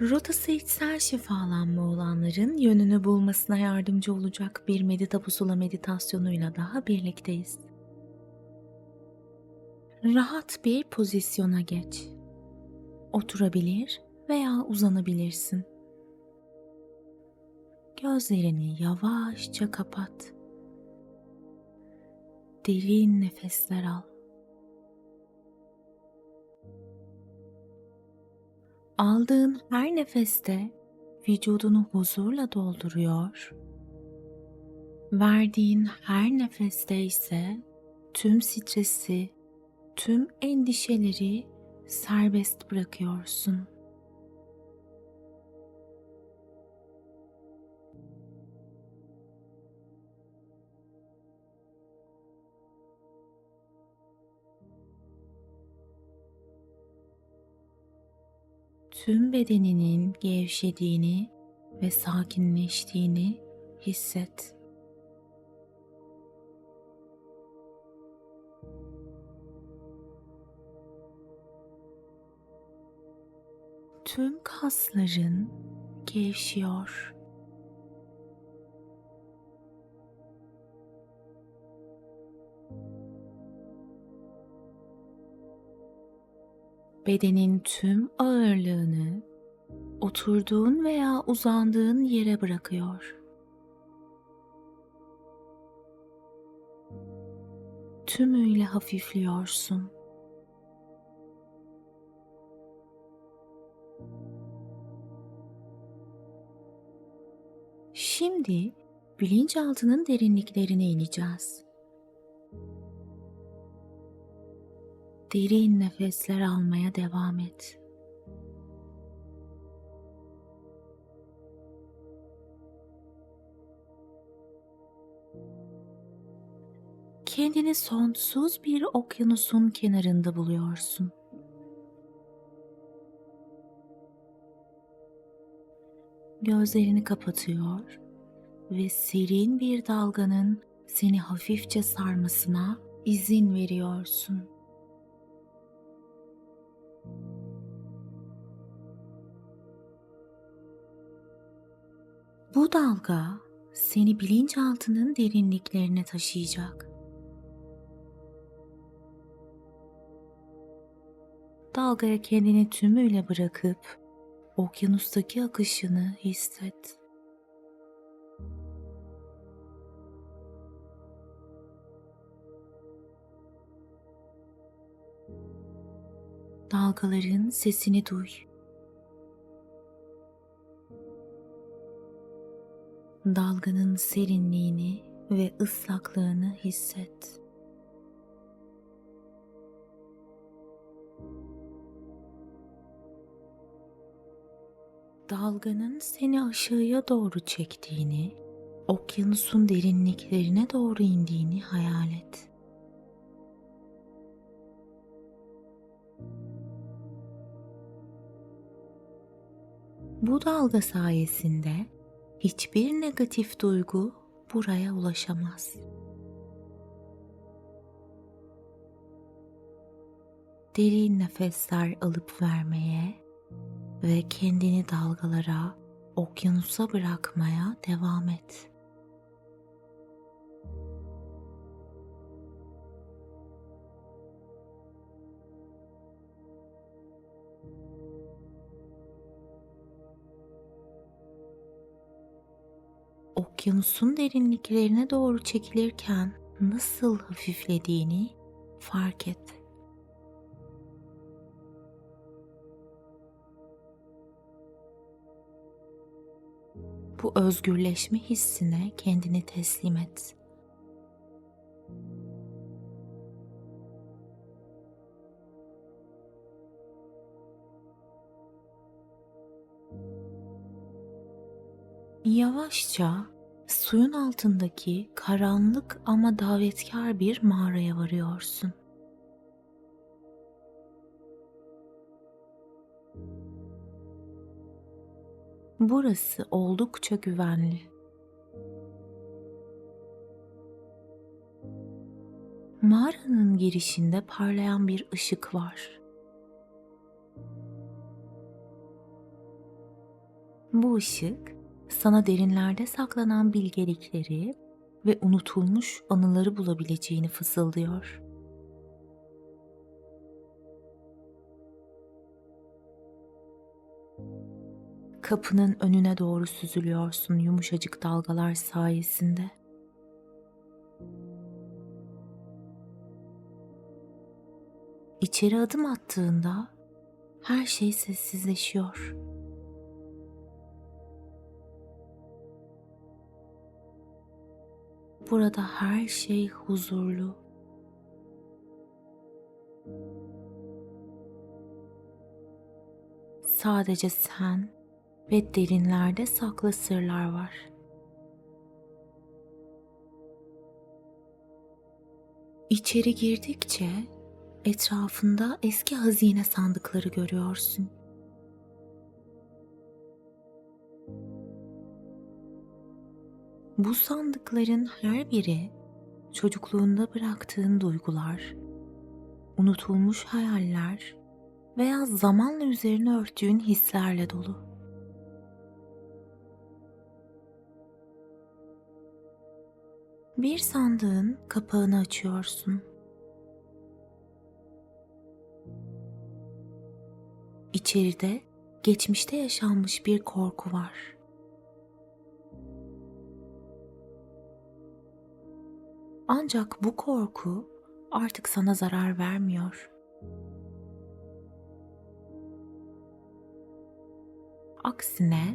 Rotası içsel şifalanma olanların yönünü bulmasına yardımcı olacak bir medita meditasyonuyla daha birlikteyiz. Rahat bir pozisyona geç. Oturabilir veya uzanabilirsin. Gözlerini yavaşça kapat. Derin nefesler al. Aldığın her nefeste vücudunu huzurla dolduruyor. Verdiğin her nefeste ise tüm stresi, tüm endişeleri serbest bırakıyorsun. Tüm bedeninin gevşediğini ve sakinleştiğini hisset. Tüm kasların gevşiyor. Bedenin tüm ağırlığını oturduğun veya uzandığın yere bırakıyor. Tümüyle hafifliyorsun. Şimdi bilinçaltının derinliklerine ineceğiz. Derin nefesler almaya devam et. Kendini sonsuz bir okyanusun kenarında buluyorsun. Gözlerini kapatıyor ve serin bir dalganın seni hafifçe sarmasına izin veriyorsun. Bu dalga seni bilinçaltının derinliklerine taşıyacak. Dalgaya kendini tümüyle bırakıp okyanustaki akışını hisset. Dalgaların sesini duy. dalganın serinliğini ve ıslaklığını hisset. Dalganın seni aşağıya doğru çektiğini, okyanusun derinliklerine doğru indiğini hayal et. Bu dalga sayesinde hiçbir negatif duygu buraya ulaşamaz. Derin nefesler alıp vermeye ve kendini dalgalara, okyanusa bırakmaya devam et. Okyanusun derinliklerine doğru çekilirken nasıl hafiflediğini fark et. Bu özgürleşme hissine kendini teslim et. Yavaşça suyun altındaki karanlık ama davetkar bir mağaraya varıyorsun. Burası oldukça güvenli. Mağaranın girişinde parlayan bir ışık var. Bu ışık sana derinlerde saklanan bilgelikleri ve unutulmuş anıları bulabileceğini fısıldıyor. Kapının önüne doğru süzülüyorsun yumuşacık dalgalar sayesinde. İçeri adım attığında her şey sessizleşiyor. Burada her şey huzurlu. Sadece sen ve derinlerde saklı sırlar var. İçeri girdikçe etrafında eski hazine sandıkları görüyorsun. Bu sandıkların her biri çocukluğunda bıraktığın duygular, unutulmuş hayaller veya zamanla üzerine örttüğün hislerle dolu. Bir sandığın kapağını açıyorsun. İçeride geçmişte yaşanmış bir korku var. Ancak bu korku artık sana zarar vermiyor. Aksine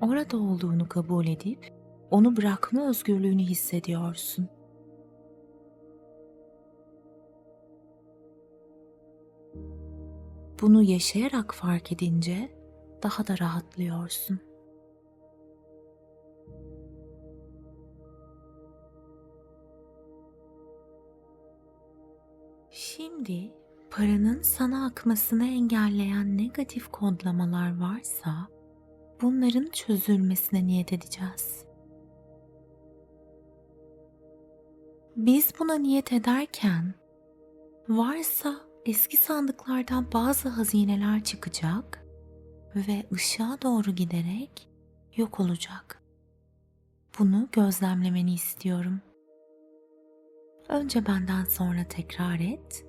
orada olduğunu kabul edip onu bırakma özgürlüğünü hissediyorsun. Bunu yaşayarak fark edince daha da rahatlıyorsun. Şimdi paranın sana akmasını engelleyen negatif kodlamalar varsa bunların çözülmesine niyet edeceğiz. Biz buna niyet ederken varsa eski sandıklardan bazı hazineler çıkacak ve ışığa doğru giderek yok olacak. Bunu gözlemlemeni istiyorum. Önce benden sonra tekrar et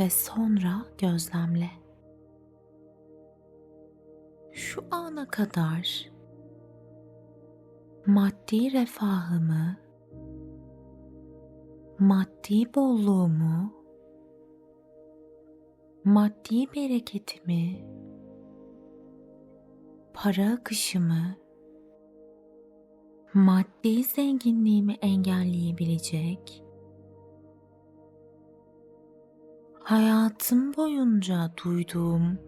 ve sonra gözlemle. Şu ana kadar maddi refahımı, maddi bolluğumu, maddi bereketimi, para akışımı, maddi zenginliğimi engelleyebilecek hayatım boyunca duyduğum,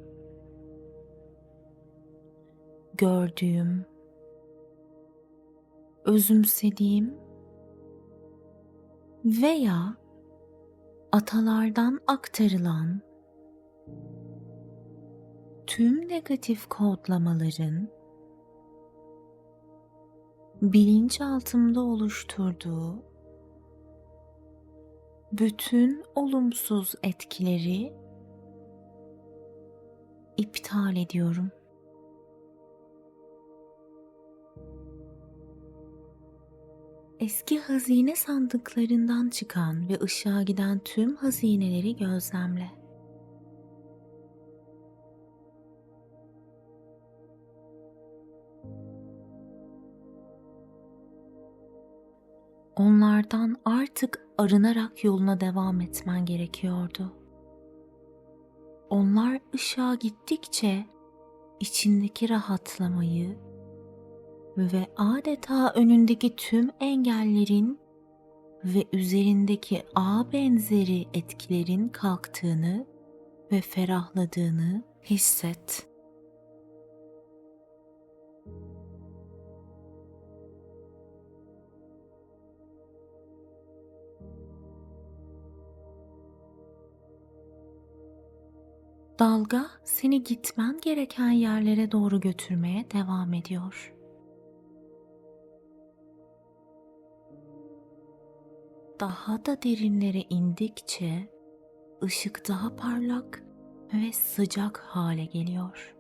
gördüğüm, özümsediğim veya atalardan aktarılan tüm negatif kodlamaların bilinçaltımda oluşturduğu bütün olumsuz etkileri iptal ediyorum. Eski hazine sandıklarından çıkan ve ışığa giden tüm hazineleri gözlemle. Onlardan artık arınarak yoluna devam etmen gerekiyordu. Onlar ışığa gittikçe içindeki rahatlamayı ve adeta önündeki tüm engellerin ve üzerindeki ağ benzeri etkilerin kalktığını ve ferahladığını hisset. Dalga seni gitmen gereken yerlere doğru götürmeye devam ediyor. Daha da derinlere indikçe ışık daha parlak ve sıcak hale geliyor.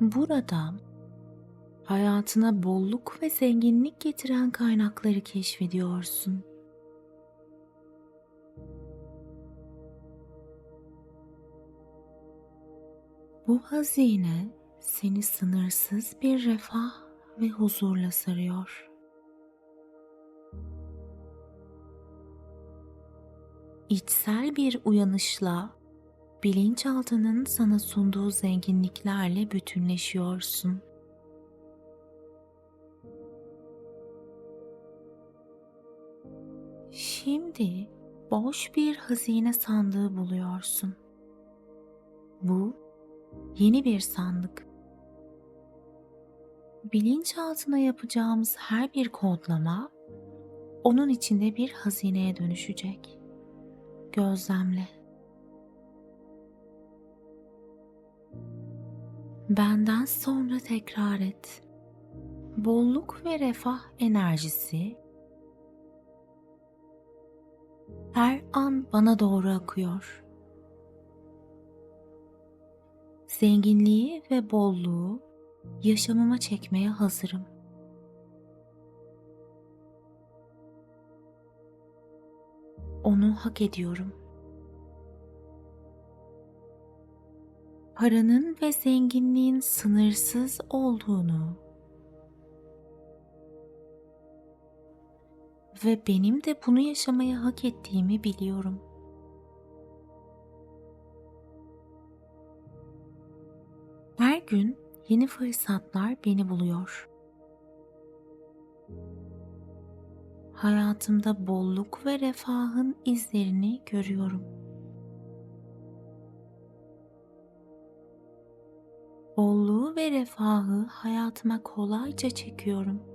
Burada hayatına bolluk ve zenginlik getiren kaynakları keşfediyorsun. Bu hazine seni sınırsız bir refah ve huzurla sarıyor. İçsel bir uyanışla bilinçaltının sana sunduğu zenginliklerle bütünleşiyorsun. Şimdi boş bir hazine sandığı buluyorsun. Bu yeni bir sandık. Bilinçaltına yapacağımız her bir kodlama onun içinde bir hazineye dönüşecek. Gözlemle. Benden sonra tekrar et. Bolluk ve refah enerjisi her an bana doğru akıyor. Zenginliği ve bolluğu yaşamıma çekmeye hazırım. Onu hak ediyorum. Paranın ve zenginliğin sınırsız olduğunu ve benim de bunu yaşamayı hak ettiğimi biliyorum. Her gün yeni fırsatlar beni buluyor. Hayatımda bolluk ve refahın izlerini görüyorum. Bolluğu ve refahı hayatıma kolayca çekiyorum.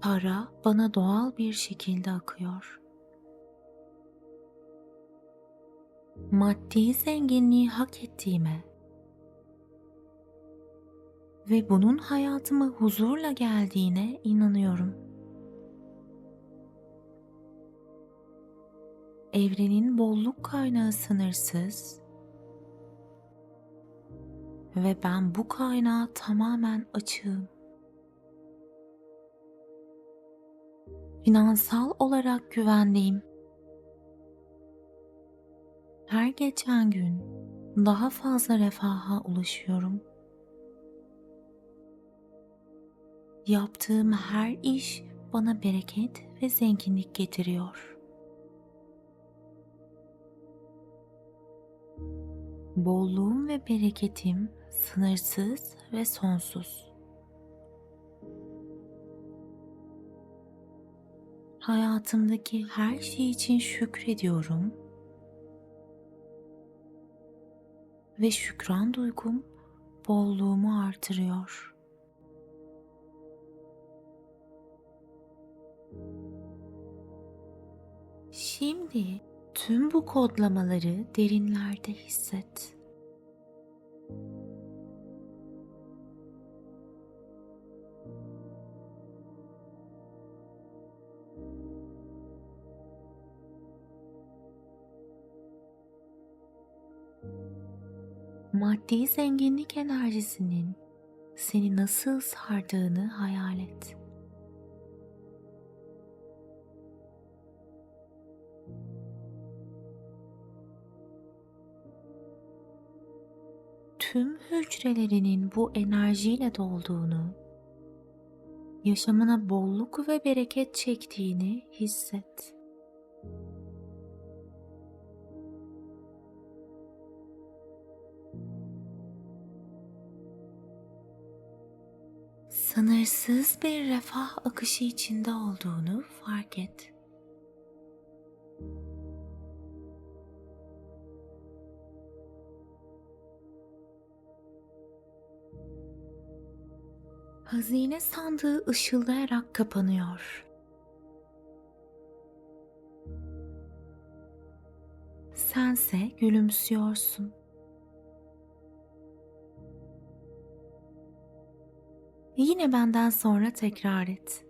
Para bana doğal bir şekilde akıyor. Maddi zenginliği hak ettiğime ve bunun hayatıma huzurla geldiğine inanıyorum. Evrenin bolluk kaynağı sınırsız ve ben bu kaynağa tamamen açığım. Finansal olarak güvendeyim. Her geçen gün daha fazla refaha ulaşıyorum. Yaptığım her iş bana bereket ve zenginlik getiriyor. Bolluğum ve bereketim sınırsız ve sonsuz. Hayatımdaki her şey için şükrediyorum ve şükran duygum bolluğumu artırıyor. Şimdi tüm bu kodlamaları derinlerde hisset. Maddi zenginlik enerjisinin seni nasıl sardığını hayal et. tüm hücrelerinin bu enerjiyle dolduğunu, yaşamına bolluk ve bereket çektiğini hisset. Sınırsız bir refah akışı içinde olduğunu fark et. Hazine sandığı ışıldayarak kapanıyor. Sense gülümsüyorsun. yine benden sonra tekrar et.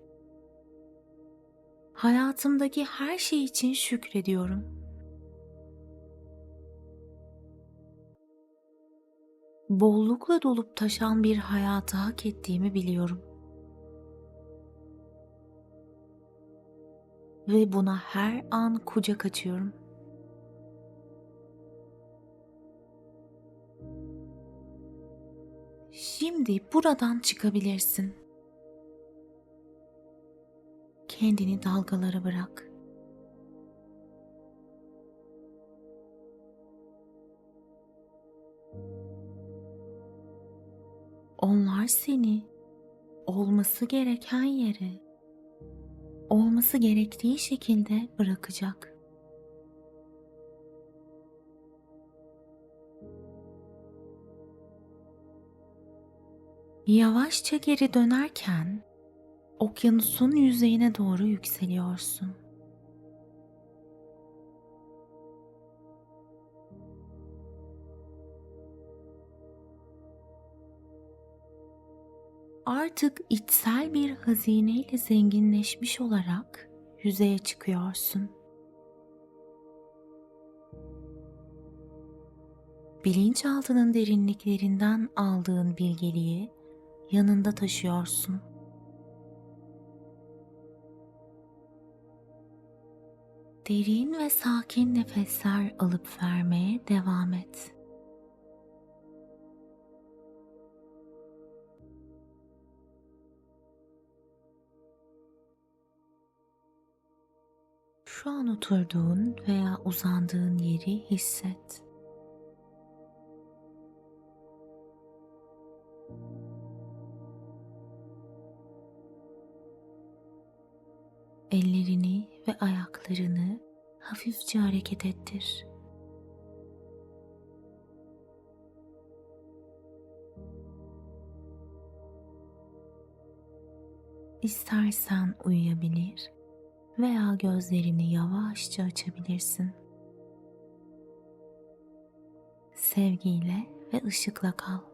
Hayatımdaki her şey için şükrediyorum. Bollukla dolup taşan bir hayatı hak ettiğimi biliyorum. Ve buna her an kucak açıyorum.'' Şimdi buradan çıkabilirsin. Kendini dalgalara bırak. Onlar seni olması gereken yere, olması gerektiği şekilde bırakacak. Yavaşça geri dönerken okyanusun yüzeyine doğru yükseliyorsun. Artık içsel bir hazineyle zenginleşmiş olarak yüzeye çıkıyorsun. Bilinçaltının derinliklerinden aldığın bilgeliği yanında taşıyorsun. Derin ve sakin nefesler alıp vermeye devam et. Şu an oturduğun veya uzandığın yeri hisset. Ellerini ve ayaklarını hafifçe hareket ettir. İstersen uyuyabilir veya gözlerini yavaşça açabilirsin. Sevgiyle ve ışıkla kal.